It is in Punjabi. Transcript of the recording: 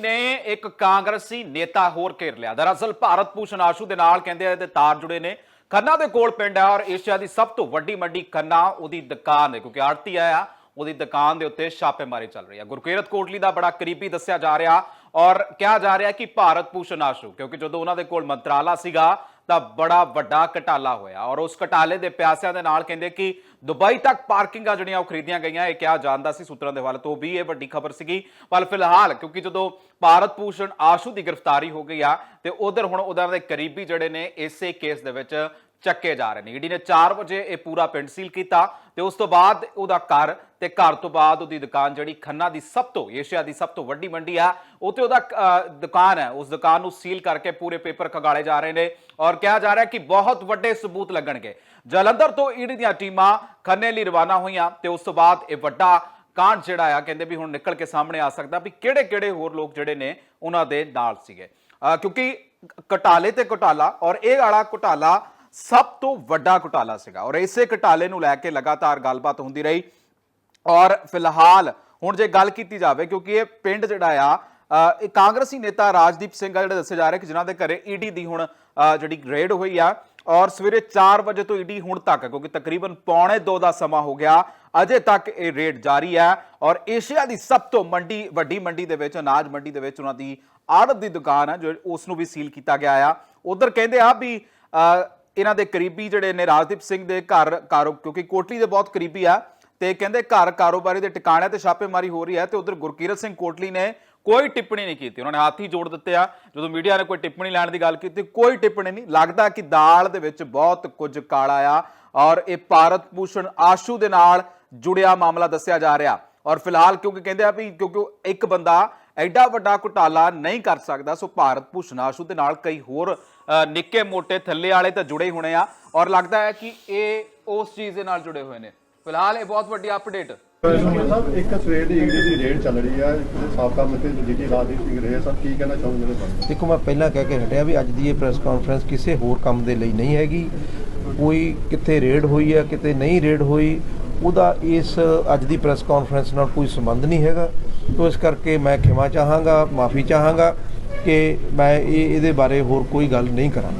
ਨੇ ਇੱਕ ਕਾਂਗਰਸੀ ਨੇਤਾ ਹੋਰ ਘੇਰ ਲਿਆ। ਦਰਅਸਲ ਭਾਰਤ ਭੂਸ਼ਣ ਆਸ਼ੂ ਦੇ ਨਾਲ ਕਹਿੰਦੇ ਇਹਦੇ ਤਾਰ ਜੁੜੇ ਨੇ। ਖੰਨਾ ਦੇ ਕੋਲ ਪਿੰਡ ਹੈ ਔਰ ਏਸ਼ੀਆ ਦੀ ਸਭ ਤੋਂ ਵੱਡੀ ਮੰਡੀ ਖੰਨਾ, ਉਹਦੀ ਦੁਕਾਨ ਹੈ। ਕਿਉਂਕਿ ਆੜਤੀ ਆਇਆ, ਉਹਦੀ ਦੁਕਾਨ ਦੇ ਉੱਤੇ ਛਾਪੇਮਾਰੀ ਚੱਲ ਰਹੀ ਹੈ। ਗੁਰਕੀਰਤ ਕੋਟਲੀ ਦਾ ਬੜਾ ਕਰੀਬੀ ਦੱਸਿਆ ਜਾ ਰਿਹਾ ਔਰ ਕਿਹਾ ਜਾ ਰਿਹਾ ਕਿ ਭਾਰਤ ਭੂਸ਼ਣ ਆਸ਼ੂ, ਕਿਉਂਕਿ ਜਦੋਂ ਉਹਨਾਂ ਦੇ ਕੋਲ ਮੰਤਰਾਲਾ ਸੀਗਾ ਤਾਂ ਬੜਾ ਵੱਡਾ ਘਟਾਲਾ ਹੋਇਆ ਔਰ ਉਸ ਘਟਾਲੇ ਦੇ ਪਿਆਸਿਆਂ ਦੇ ਨਾਲ ਕਹਿੰਦੇ ਕਿ ਦੁਬਈ ਤੱਕ ਪਾਰਕਿੰਗਾਂ ਜਿਹੜੀਆਂ ਉਹ ਖਰੀਦੀਆਂ ਗਈਆਂ, ਇਹ ਕਿਹਾ ਜਾਂਦਾ ਸੀ ਸੂਤਰਾਂ ਦੇ ਹਵਾਲੇ ਤੋਂ। ਵੀ ਇਹ ਵੱਡੀ ਖਬਰ ਸੀਗੀ। ਪਰ ਫਿਲਹਾਲ, ਕਿਉਂਕਿ ਜਦੋਂ ਭਾਰਤ ਭੂਸ਼ਣ ਆਸ਼ੂ ਦੀ ਗ੍ਰਿਫਤਾਰੀ ਹੋ ਗਈ ਆ, ਤੇ ਉਧਰ ਹੁਣ ਉਹਨਾਂ ਦੇ ਕਰੀਬੀ ਜਿਹੜੇ ਨੇ ਇਸੇ ਕੇਸ ਦੇ ਵਿੱਚ ਚੱਕੇ ਜਾ ਰਹੇ ਨੇ। ਈਡੀ ਨੇ 4 ਵਜੇ ਇਹ ਪੂਰਾ ਪਿੰਡ ਸੀਲ ਕੀਤਾ ਤੇ ਉਸ ਤੋਂ ਬਾਅਦ ਉਹਦਾ ਘਰ ਤੇ ਘਰ ਤੋਂ ਬਾਅਦ ਉਹਦੀ ਦੁਕਾਨ ਜਿਹੜੀ ਖੰਨਾ ਦੀ ਸਭ ਤੋਂ, ਏਸ਼ੀਆ ਦੀ ਸਭ ਤੋਂ ਵੱਡੀ ਮੰਡੀ ਆ, ਉੱਥੇ ਉਹਦਾ ਦੁਕਾਨ ਹੈ। ਉਸ ਦੁਕਾਨ ਨੂੰ ਸੀਲ ਕਰਕੇ ਪੂਰੇ ਪੇਪਰ ਖਗਾਲੇ ਜਾ ਰਹੇ ਨੇ ਔਰ ਕਿਹਾ ਜਾ ਰਿਹਾ ਕਿ ਬਹੁਤ ਵੱਡੇ ਸਬੂਤ ਲੱਗਣਗੇ। ਜਲੰਧਰ ਤੋਂ ਈਡੀ ਦੀਆਂ ਟੀਮਾਂ ਖੰਨੇ ਲਈ ਰਵਾਨਾ ਹੋਈਆਂ ਤੇ ਉਸ ਤੋਂ ਬਾਅਦ ਇਹ ਵੱਡਾ ਕਾਂਡ ਜਿਹੜਾ ਆ, ਕਹਿੰਦੇ ਵੀ ਹੁਣ ਨਿਕਲ ਕੇ ਸਾਹਮਣੇ ਆ ਸਕਦਾ ਵੀ ਕਿਹੜੇ ਕਿਹੜੇ ਹੋਰ ਲੋਕ ਜਿਹੜੇ ਨੇ ਉਹਨਾਂ ਦੇ ਨਾਲ ਸੀਗੇ। ਕਿਉਂਕਿ ਘਟਾਲੇ ਤੇ ਘਟਾਲਾ ਔਰ ਇਹ ਵਾਲਾ ਘਟਾਲਾ ਸਭ ਤੋਂ ਵੱਡਾ ਘੁਟਾਲਾ ਸੀਗਾ। ਔਰ ਇਸੇ ਘੁਟਾਲੇ ਨੂੰ ਲੈ ਕੇ ਲਗਾਤਾਰ ਗੱਲਬਾਤ ਹੁੰਦੀ ਰਹੀ। ਔਰ ਫਿਲਹਾਲ ਹੁਣ ਜੇ ਗੱਲ ਕੀਤੀ ਜਾਵੇ ਕਿਉਂਕਿ ਇਹ ਪਿੰਡ ਜਿਹੜਾ ਆ ਇਹ ਕਾਂਗਰਸੀ ਨੇਤਾ ਰਾਜਦੀਪ ਸਿੰਘ ਆ ਜਿਹੜੇ ਦੱਸੇ ਜਾ ਰਹੇ ਕਿ ਜਿਨ੍ਹਾਂ ਦੇ ਘਰੇ ਈਡੀ ਦੀ ਹੁਣ ਜਿਹੜੀ ਰੇਡ ਹੋਈ ਆ। ਔਰ ਸਵੇਰੇ 4 ਵਜੇ ਤੋਂ ਈਡੀ ਹੁਣ ਤੱਕ ਕਿਉਂਕਿ ਤਕਰੀਬਨ ਪੌਣੇ 2 ਦਾ ਸਮਾਂ ਹੋ ਗਿਆ ਅਜੇ ਤੱਕ ਇਹ ਰੇਡ ਜਾਰੀ ਹੈ ਔਰ ਏਸ਼ੀਆ ਦੀ ਸਭ ਤੋਂ ਮੰਡੀ ਵੱਡੀ ਮੰਡੀ ਦੇ ਵਿੱਚ ਅਨਾਜ ਮੰਡੀ ਦੇ ਵਿੱਚ ਉਹਨਾਂ ਦੀ ਆੜਤ ਦੀ ਦੁਕਾਨ ਹੈ ਜੋ ਉਸ ਨੂੰ ਵੀ ਸੀਲ ਕੀਤਾ ਗਿਆ ਆ। ਉਧਰ ਕਹਿੰਦੇ ਆ ਵੀ ਅ, ਇਹਨਾਂ ਦੇ ਕਰੀਬੀ ਜਿਹੜੇ ਨੇ ਰਾਜਦੀਪ ਸਿੰਘ ਦੇ ਘਰ ਕਾਰੋ ਕਿਉਂਕਿ ਕੋਟਲੀ ਦੇ ਬਹੁਤ ਕਰੀਬੀ ਆ, ਤੇ ਕਹਿੰਦੇ ਘਰ ਕਾਰੋਬਾਰੀ ਦੇ ਟਿਕਾਣਿਆਂ ਤੇ ਛਾਪੇਮਾਰੀ ਹੋ ਰਹੀ ਹੈ ਤੇ ਉਧਰ ਗੁਰਕੀਰਤ ਸਿੰਘ ਕੋਟਲੀ ਨੇ ਕੋਈ ਟਿੱਪਣੀ ਨਹੀਂ ਕੀਤੀ। ਉਹਨਾਂ ਨੇ ਹੱਥ ਹੀ ਜੋੜ ਦਿੱਤੇ ਆ। ਜਦੋਂ ਮੀਡੀਆ ਨੇ ਕੋਈ ਟਿੱਪਣੀ ਲੈਣ ਦੀ ਗੱਲ ਕੀਤੀ, ਕੋਈ ਟਿੱਪਣੀ ਨਹੀਂ। ਲੱਗਦਾ ਕਿ ਦਾਲ ਦੇ ਵਿੱਚ ਬਹੁਤ ਕੁਝ ਕਾਲਾ ਆ ਔਰ ਇਹ ਭਾਰਤ ਭੂਸ਼ਣ ਆਸ਼ੂ ਦੇ ਨਾਲ ਜੁੜਿਆ ਮਾਮਲਾ ਦੱਸਿਆ ਜਾ ਰਿਹਾ। ਔਰ ਫਿਲਹਾਲ ਕਿਉਂਕਿ ਕਹਿੰਦੇ ਆ ਵੀ ਕਿਉਂਕਿ ਉਹ ਇੱਕ ਬੰਦਾ ਐਡਾ ਵੱਡਾ ਘੁਟਾਲਾ ਨਹੀਂ ਕਰ ਸਕਦਾ। ਸੋ ਭਾਰਤ ਭੂਸ਼ਣ ਆਸ਼ੂ ਦੇ ਨਾਲ ਕਈ ਹੋਰ ਨਿੱਕੇ ਮੋਟੇ ਥੱਲੇ ਵਾਲੇ ਤਾਂ ਜੁੜੇ ਹੀ ਹੋਣੇ ਆ ਔਰ ਲੱਗਦਾ ਹੈ ਕਿ ਇਹ ਉਸ ਚੀਜ਼ ਦੇ ਨਾਲ ਜੁੜੇ ਹੋਏ ਨੇ। ਫਿਲਹਾਲ ਇਹ ਬਹੁਤ ਵੱਡੀ ਅਪਡੇਟ ਸਾਹਿਬ ਇੱਕ ਸਵੇਰ ਦੀ ਈਡੀ ਦੀ ਰੇਡ ਚੱਲ ਰਹੀ ਹੈ ਸਾਬਕਾ ਮੰਤਰੀ ਜੀਟੀ ਰਾਜਦੀਪ ਸਿੰਘ ਰਹੇ ਸਭ ਕੀ ਕਹਿਣਾ ਚਾਹੁੰਦੇ ਨੇ ਤੁਹਾਨੂੰ ਦੇਖੋ ਮੈਂ ਪਹਿਲਾਂ ਕਹਿ ਕੇ ਹਟਿਆ ਵੀ ਅੱਜ ਦੀ ਇਹ ਪ੍ਰੈਸ ਕਾਨਫਰੰਸ ਕਿਸੇ ਹੋਰ ਕੰਮ ਦੇ ਲਈ ਨਹੀਂ ਹੈਗੀ। ਕੋਈ ਕਿਤੇ ਰੇਡ ਹੋਈ ਹੈ ਕਿਤੇ ਨਹੀਂ ਰੇਡ ਹੋਈ। ਉਹਦਾ ਇਸ ਅੱਜ ਦੀ ਪ੍ਰੈਸ ਕਾਨਫਰੰਸ ਨਾਲ ਕੋਈ ਸੰਬੰਧ ਨਹੀਂ ਹੈਗਾ। ਤੋਂ ਇਸ ਕਰਕੇ ਮੈਂ ਖਿਮਾ ਚਾਹਾਂਗਾ, ਮਾਫੀ ਚਾਹਾਂਗਾ ਕਿ ਮੈਂ ਇਹ ਇਹਦੇ ਬਾਰੇ ਹੋਰ ਕੋਈ ਗੱਲ ਨਹੀਂ ਕਰਾਂਗਾ।